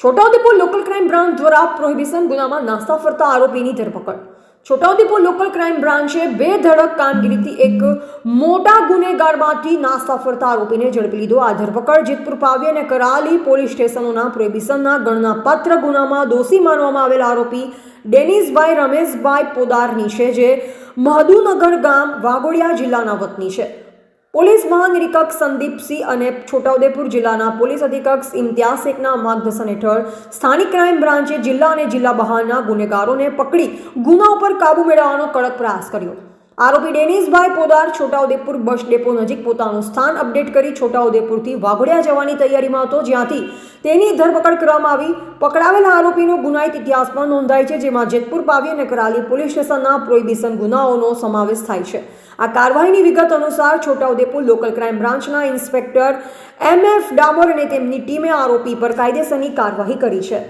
Chhota Udepur local crime branch દ્વારા prohibition ગુનામાં નાસ્તા ફરતા આરોપીની ધરપકડ. છોટાઉદેપુર લોકલ ક્રાઇમ બ્રાન્ચે બે ધડક કામગીરીથી એક મોટા ગુનેગારમાંથી નાસ્તા ફરતા આરોપીને ઝડપી લીધો. આ ધરપકડ જેતપુર પાવી અને કરાલી પોલીસ સ્ટેશનોના પ્રોહિબિશનના ગણનાપાત્ર ગુનામાં દોષી માનવામાં આવેલા આરોપી ડેનિસભાઈ રમેશભાઈ પોદારની છે, જે મહદુનગર ગામ વાગોડિયા જિલ્લાના વતની છે. પોલીસ મહાનિરીક્ષક સંદીપસિંહ અને છોટાઉદેપુર જિલ્લાના પોલીસ અધિક્ષક ઇમ્તિયાઝ શેખના માર્ગદર્શન હેઠળ સ્થાનિક ક્રાઇમ બ્રાન્ચે જિલ્લા અને જિલ્લા બહારના ગુનેગારોને પકડી ગુના ઉપર કાબુ મેળવવાનો કડક પ્રયાસ કર્યો. આરોપી ડેનિસભાઈ પોદાર છોટાઉદેપુર બસ ડેપો નજીક પોતાનું સ્થાન અપડેટ કરી છોટાઉદેપુરથી વાઘોડિયા જવાની તૈયારીમાં હતો. જ્યાંથી તેની ધરપકડ કરવામાં આવી. પકડાવેલા આરોપીનો ગુનાહિત ઇતિહાસ પણ નોંધાય છે, જેમાં જેતપુર પાવી અને કરાલી પોલીસ સ્ટેશનના પ્રોહિબિશન ગુનાઓનો સમાવેશ થાય છે. આ કાર્યવાહીની વિગત અનુસાર છોટાઉદેપુર લોકલ ક્રાઇમ બ્રાન્ચના ઇન્સ્પેક્ટર એમ એફ ડામોર અને તેમની ટીમે આરોપી પર કાયદેસરની કાર્યવાહી કરી છે.